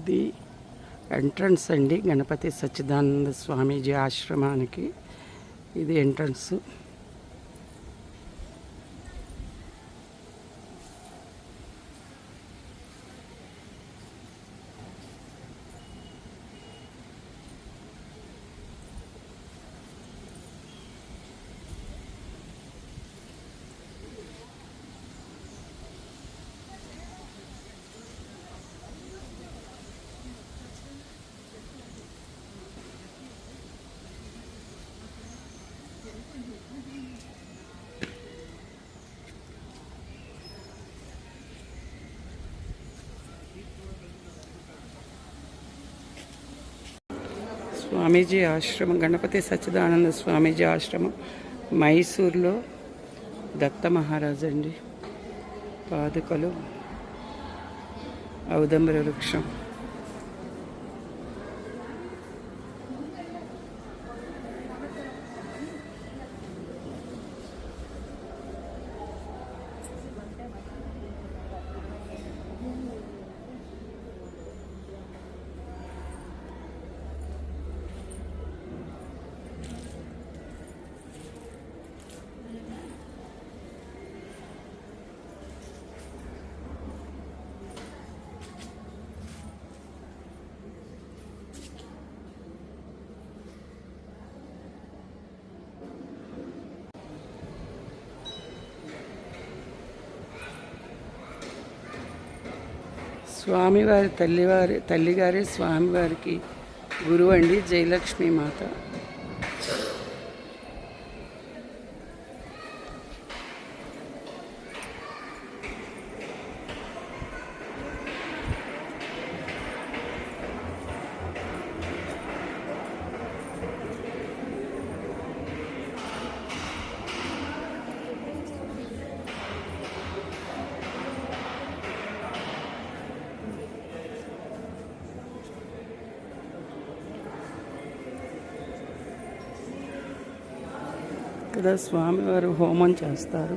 ఇది ఎంట్రన్స్ అండి గణపతి సచ్చిదానంద స్వామీజీ ఆశ్రమానికి ఇది ఎంట్రన్స్. స్వామీజీ ఆశ్రమం గణపతి సచ్చిదానంద స్వామీజీ ఆశ్రమం మైసూర్లో దత్త మహారాజ్ అండి. పాదుకలు ఔదంబర వృక్షం. స్వామివారి తల్లివారి తల్లిగారి స్వామివారికి గురువు అండి జయలక్ష్మి మాత ఇక్కడ స్వామివారు హోమం చేస్తారు.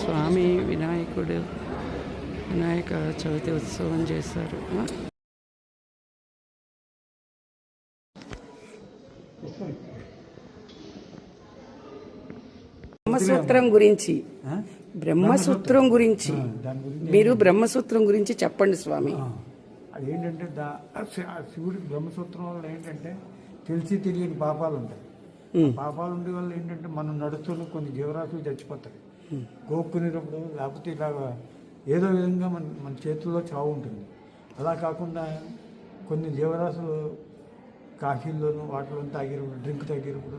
స్వామి వినాయకుడు వినాయక చవితి ఉత్సవం చేశారు. బ్రహ్మసూత్రం గురించి. బ్రహ్మసూత్రం గురించి. మీరు బ్రహ్మసూత్రం గురించి చెప్పండి స్వామి. అదేంటంటే దా శి- ఆ శివుడికి బ్రహ్మసూత్రం వల్ల ఏంటంటే తెలిసి తెలియని పాపాలు ఉంటాయి. పాపాలు ఉండే వల్ల ఏంటంటే మనం నడుస్తున్న కొన్ని జీవరాశులు చచ్చిపోతాయి. గోక్కునేటప్పుడు లేకపోతే ఇలాగ ఏదో విధంగా మన మన చేతుల్లో చావు ఉంటుంది. అలా కాకుండా కొన్ని జీవరాశులు కాఫీల్లోనూ వాటిలో తాగినప్పుడు డ్రింక్ తాగినప్పుడు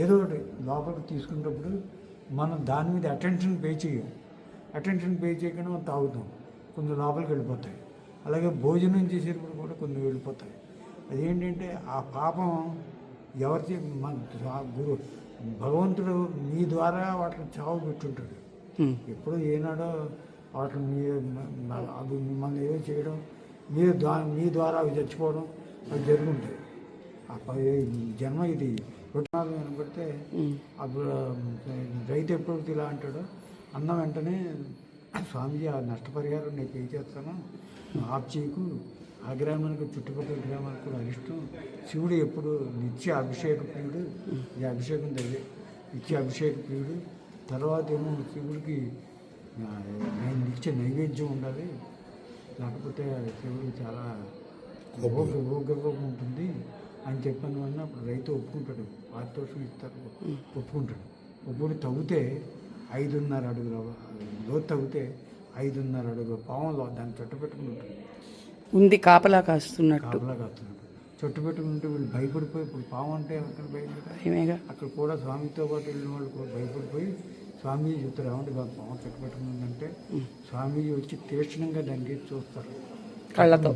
ఏదో ఒకటి లోపలికి తీసుకునేటప్పుడు మనం దాని మీద అటెన్షన్ పే చేయం. అటెన్షన్ పే చేయకుండా మనం తాగుతాం. కొన్ని లోపలికి వెళ్ళిపోతాయి. అలాగే భోజనం చేసేటప్పుడు కూడా కొన్ని వెళ్ళిపోతాయి. అదేంటంటే ఆ పాపం ఎవరి మన గురు భగవంతుడు మీ ద్వారా వాటిని చావు పెట్టుంటాడు. ఎప్పుడో ఏనాడో వాటిని మీ అవి మిమ్మల్ని ఏదో చేయడం మీరు మీ ద్వారా అవి చచ్చిపోవడం అవి జరుగుంటాయి. జన్మ ఇది కనబడితే ఉమ్. అప్పుడు రైతు ఎప్పుడు ఇలా అంటాడో అన్న వెంటనే స్వామిజీ ఆ నష్టపరిహారం నేను పే చేస్తాను ఆప్ చేయకు ఆ గ్రామానికి చుట్టుపక్కల గ్రామాలకు కూడా అరిష్టం శివుడు ఎప్పుడు నిత్య అభిషేక ప్రియుడు ఈ అభిషేకం దగ్గర నిత్య అభిషేక ప్రియుడు తర్వాత ఏమో శివుడికి నేను నిత్య నైవేద్యం ఉండాలి లేకపోతే శివుడు చాలా ఉపగ్రహం ఉంటుంది అని చెప్పిన వల్ల అప్పుడు రైతు ఒప్పుకుంటాడు. పారితోషం ఇస్తారు. ఒప్పుకుంటాడు. ఒప్పుకుని తవ్వితే ఐదున్నర అడుగుల లోతు తవ్వితే ఐదున్నర అడుగుల పాములో దాన్ని చుట్టు పెట్టుకుని ఉంటుంది ఉంది కాపలా కాస్తున్నట్టు. కాపలా కాస్తున్నాడు చుట్టు పెట్టుకుని ఉంటే వీళ్ళు భయపడిపోయి ఇప్పుడు పాము అంటే అక్కడ భయపడతారు ఏమేగా అక్కడ కూడా స్వామితో పాటు వెళ్ళిన వాళ్ళు కూడా భయపడిపోయి స్వామీజీ చెప్తారు ఏమంటే బాబు పాము చుట్టు పెట్టుకుందంటే స్వామీజీ వచ్చి తీక్షణంగా దానికి చూస్తారు. కళ్ళతో.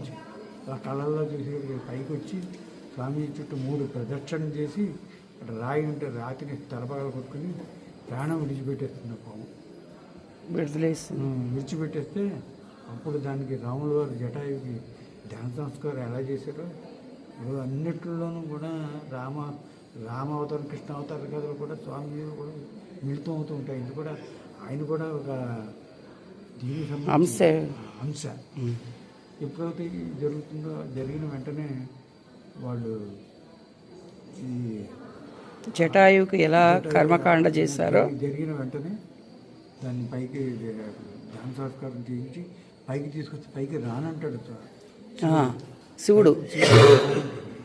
ఆ కళ్ళల్లో చూసి పైకి వచ్చి స్వామి చుట్టూ మూడు ప్రదక్షిణ చేసి అక్కడ రాయి ఉంటే రాతిని తలపగల కొట్టుకుని ప్రాణం విడిచిపెట్టేస్తున్న పాము. విడుదలేస్తుంది. విడిచిపెట్టేస్తే అప్పుడు దానికి రాముల వారు జటాయుకి ధ్యాన సంస్కారం ఎలా చేశారో ఇప్పుడు అన్నిట్లోనూ కూడా రామ రామ అవతారం కృష్ణ అవతార కథలు కూడా స్వామి కూడా మిళితం అవుతూ ఉంటాయి. ఇది కూడా ఆయన కూడా ఒక దీనికి సంబంధించిన అంశే. అంశ. ఎప్పుడైతే జరుగుతుందో జరిగిన వెంటనే వాళ్ళు ఈ జటాయువుకి ఎలా కర్మకాండ చేశారో? జరిగిన వెంటనే దాన్ని పైకి ధ్యాన సంస్కారం చేయించి పైకి తీసుకొచ్చి పైకి రానంటాడు శివుడు.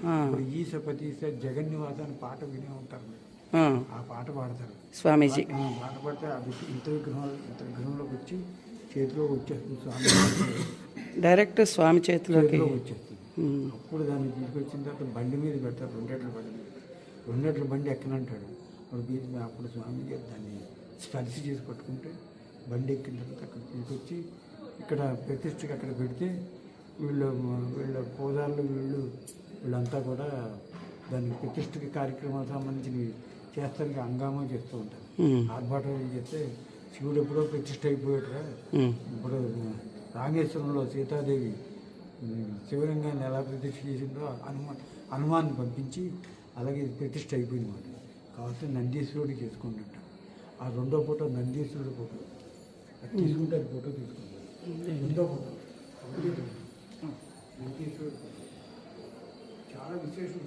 ఆ, ఇప్పుడు ఈస పతీస జగన్నివాస అని పాట వినే ఉంటారు. ఆ, పాట పాడతారు. స్వామీజీ. పాట పాడితే అది ఇంత విగ్రహం ఇంత విగ్రహంలోకి వచ్చి చేతిలోకి వచ్చేస్తుంది స్వామి. డైరెక్ట్ స్వామి చేతిలోకి వచ్చేస్తుంది. అప్పుడు దాన్ని తీసుకొచ్చిన తర్వాత బండి మీద పెడతారు రెండేట్ల బండి మీద. రెండేట్ల బండి ఎక్కనంటాడు. అప్పుడు బీచ్ అప్పుడు స్వామి గారు దాన్ని స్పర్శ చేసి పట్టుకుంటే బండి ఎక్కిన తర్వాత అక్కడ తీసుకొచ్చి ఇక్కడ ప్రతిష్టకి అక్కడ పెడితే వీళ్ళు వీళ్ళ పూజారులు వీళ్ళు వీళ్ళంతా కూడా దానికి ప్రతిష్టకి కార్యక్రమాలకు సంబంధించినవి చేస్తానికి హంగామా చేస్తూ ఉంటారు. ఆర్భాటం చేస్తే శివుడు ఎప్పుడో ప్రతిష్ట అయిపోయాడురా ఉమ్, ఇప్పుడు రామేశ్వరంలో సీతాదేవి శివలింగాన్ని ఎలా ప్రతిష్ఠ చేసిందో హనుమాన్ హనుమాన్ని పంపించి అలాగే ఇది ప్రతిష్ఠ అయిపోయింది మాట. కాబట్టి నందీశ్వరుడు చేసుకుంటుంట. ఆ రెండో ఫోటో నందీశ్వరుడు ఫోటో. అది తీసుకుంటే అది ఫోటో తీసుకుంటారు. రెండో ఫోటో. నందీశ్వరుడు ఫోటో. చాలా విశేషం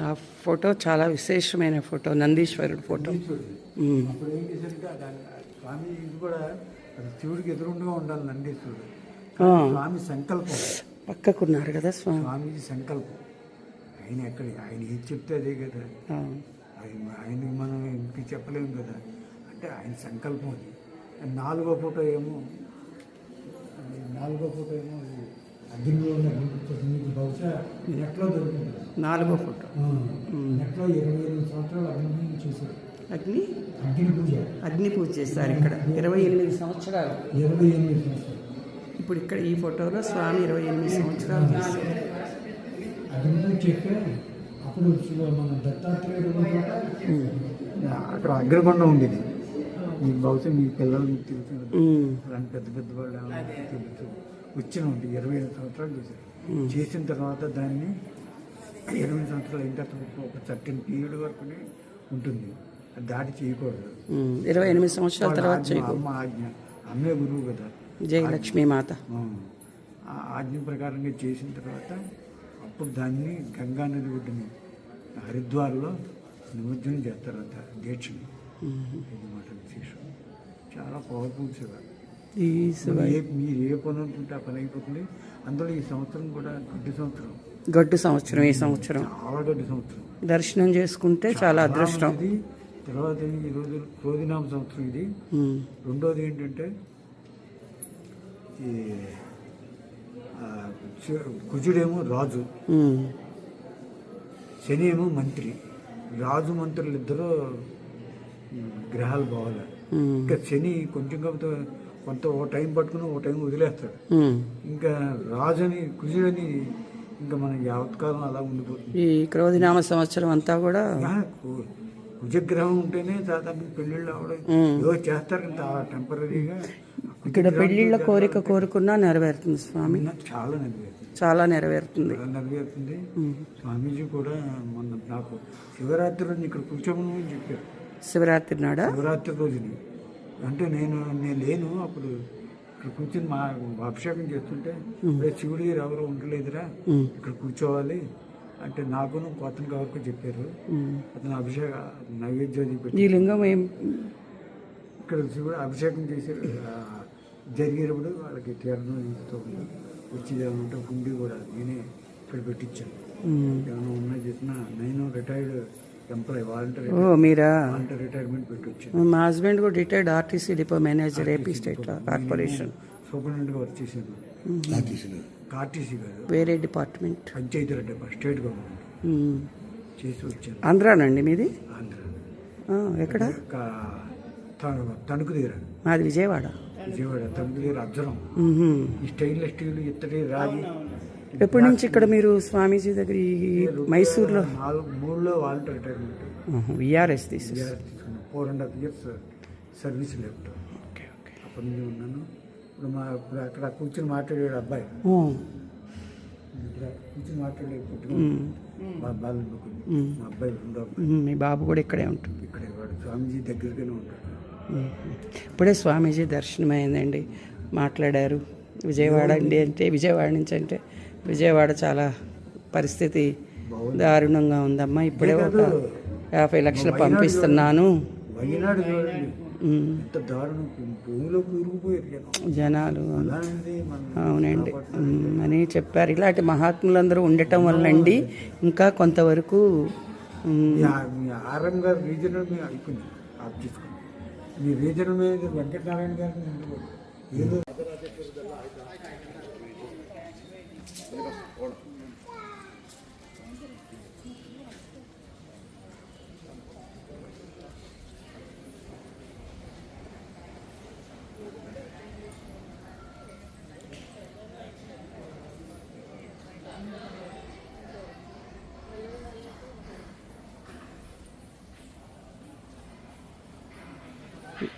ఆ ఫోటో చాలా విశేషమైన ఫోటో నందీశ్వరుడు ఫోటో. అప్పుడు ఏం చేశారంటే దాని స్వామి ఇది కూడా అది శివుడికి ఎదురుండగా ఉండాలి నందీశ్వరుడు. స్వామి సంకల్పం. పక్కకున్నారు కదా స్వామి. స్వామీజీ సంకల్పం. ఆయన ఎక్కడ ఆయన ఏది చెప్తే అదే కదా. ఆయన ఆయనకి మనం ఇంక చెప్పలేము కదా. అంటే ఆయన సంకల్పం అది. నాలుగో ఫోటో ఏమో నాలుగో ఫోటో ఏమో అగ్నిలో ఉన్న మీకు బహుశా నెట్లో దొరుకుతుంది? నాలుగో ఫోటో నెట్లో ఇరవై ఎనిమిది సంవత్సరాలు అగ్ని చేశారు? అగ్ని అగ్ని పూజ. అగ్ని పూజ చేస్తారు ఇక్కడ. ఇరవై ఎనిమిది సంవత్సరాలు. ఇరవై ఎనిమిది సంవత్సరాలు. ఇప్పుడు ఇక్కడ ఈ ఫోటోలో స్వామి ఇరవై ఎనిమిది సంవత్సరాలు చేశారు. అగ్ని పూజ అప్పుడు మన దత్తాత్రేయుడు అక్కడ అగ్రకొండం ఉండేది. మీకు బహుశా మీ పిల్లలు మీకు తెలుసు అలాంటి పెద్ద పెద్ద వాళ్ళు తెలుసు. వచ్చిన ఉంది ఇరవై ఐదు సంవత్సరాలు చేశారు. చేసిన తర్వాత దాన్ని ఇరవై సంవత్సరాలు అయిన తర్వాత ఒక సర్టెన్ పీరియడ్ వరకునే ఉంటుంది. దాటి చేయకూడదు. ఇరవై ఎనిమిది సంవత్సరాల తర్వాత ఆజ్ఞ, అమ్మ ఆజ్ఞ అమ్మే గురువు కదా. జై లక్ష్మీ మాత. ఆ, ఆజ్ఞ ప్రకారంగా చేసిన తర్వాత అప్పుడు దాన్ని గంగా నది ఒడ్డుని హరిద్వార్లో నిమజ్జనం చేస్తారంట దీక్షని. ఇది మాట విశేషం. చాలా పవర్ఫుల్ శివ శివ మీరు ఏ పని అనుకుంటే ఆ పని అయిపోతుంది. అందులో ఈ సంవత్సరం కూడా గడ్డి సంవత్సరం. గడ్డు సంవత్సరం ఈ సంవత్సరం. చాలా గడ్డి సంవత్సరం. దర్శనం చేసుకుంటే చాలా అదృష్టం. తర్వాత ఈ రోజు క్రోధినామ సంవత్సరం ఇది రెండోది ఏంటంటే ఈ కుజుడేమో రాజు. శని ఏమో మంత్రి. రాజు మంత్రులు ఇద్దరు గ్రహాలు బావాలి ఇంకా శని కొంచెం కాకపోతే కొంత ఓ టైం పట్టుకుని ఓ టైం వదిలేస్తాడు. ఇంకా రాజని కుజుడని ఇంకా మన యావత్కాలం అలా ఉండిపోతుంది. ఈ క్రోధినామ సంవత్సరం అంతా కూడా కుజగ్రహం ఉంటేనే దాదాపు పెళ్ళిళ్ళు అవడం. ఏదో చేస్తారు ఇంత టెంపరీగా ఇక్కడ పెళ్ళిళ్ళ కోరిక కోరుకున్నా నెరవేరుతుంది స్వామి. చాలా నెరవేరుతుంది. చాలా నెరవేరుతుంది. నెరవేరుతుంది. స్వామీజీ కూడా మొన్న నాకు శివరాత్రి రోజు ఇక్కడ కూర్చోమని చెప్పారు. శివరాత్రి నాడా? శివరాత్రి రోజుని. అంటే నేను నేను లేను అప్పుడు ఇక్కడ కూర్చొని మా అభిషేకం చేస్తుంటే "ఒరే శివుడి గారు ఎవరు ఉండలేదురా? ఇక్కడ కూర్చోవాలి. అంటే నాకును కొత్తగా వరకు చెప్పారు. అతను అభిషేక నైవేద్యం పెట్టి ఈ లింగం ఏం? ఇక్కడ శివుడు అభిషేకం చేసి జరిగేటప్పుడు వాళ్ళకి తీర్థం ఇస్తూ వచ్చి ఏమంటే గుండి కూడా నేనే ఇక్కడ పెట్టించాను. ఏమైనా ఉన్నా చేసినా నేను రిటైర్డ్ ఎంప్లాయ్ వాలంటీర్ ఓ మీరా? వాలంటీర్ రిటైర్మెంట్ పెట్టి వచ్చాను మా హస్బెండ్ కూడా retired RTC depot manager AP state corporation సూపరింటెండెంట్గా work చేశాను. కార్టీసీ గారు. వేరే డిపార్ట్మెంట్. పంచాయతీ రెడ్డి స్టేట్ గవర్నమెంట్. చేసి వచ్చాను ఆంధ్రానండి మీది? ఆంధ్ర. ఎక్కడ? తణుకు దగ్గర. మాది విజయవాడ. విజయవాడ తణుకు దగ్గర అజ్జరం ఉహుం. ఈ స్టెయిన్లెస్ స్టీల్ ఇత్తడి రాగి. ఎప్పటి నుంచి ఇక్కడ మీరు స్వామీజీ దగ్గర ఈ మైసూర్లో? నాలుగు మూడులో వాలంటీర్ రిటైర్మెంట్. విఆర్ఎస్ తీసి తీసుకున్నాను four and half years service left okay okay. అప్పటి నుంచి ఉన్నాను. ఇప్పుడు మా ఇప్పుడు అక్కడ కూర్చొని మాట్లాడాడు అబ్బాయి. కూర్చొని మాట్లాడే మా బాలు మా అబ్బాయి ఉమ్, మీ బాబు కూడా ఇక్కడే ఉంటుంది ఇక్కడ వాడు స్వామీజీ దగ్గరగానే ఉంటాడు. ఇప్పుడే స్వామీజీ దర్శనం అయిందండి మాట్లాడారు. విజయవాడ అండి అంటే విజయవాడ నుంచి అంటే విజయవాడ చాలా పరిస్థితి దారుణంగా ఉందమ్మా. ఇప్పుడే ఒక యాభై లక్షలు పంపిస్తున్నాను. ఎంత దారుణం. భూమిలో కూరుకుపోయారు జనాలు. అవునండి. అని చెప్పారు. ఇలాంటి మహాత్ములందరూ ఉండటం వల్లండి. ఇంకా కొంతవరకు ఆర్ఎం గారు రీజనల్ మీద అయిపోయింది. ఆఫ్ చేసుకోండి మీ రీజనల్ మీద వెంకటనారాయణ గారిని ముందు ఏదో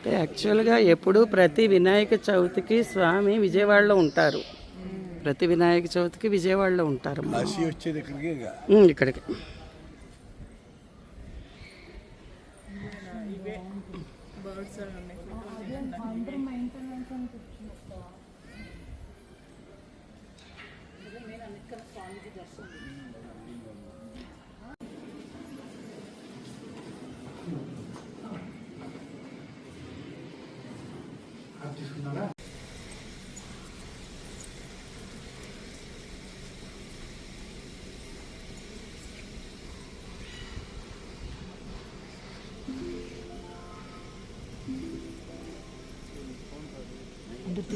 యాక్చువల్గా ఎప్పుడు ప్రతి వినాయక చవితికి స్వామి విజయవాడలో ఉంటారు. ప్రతి వినాయక చవితికి విజయవాడలో ఉంటారు ఇక్కడికి.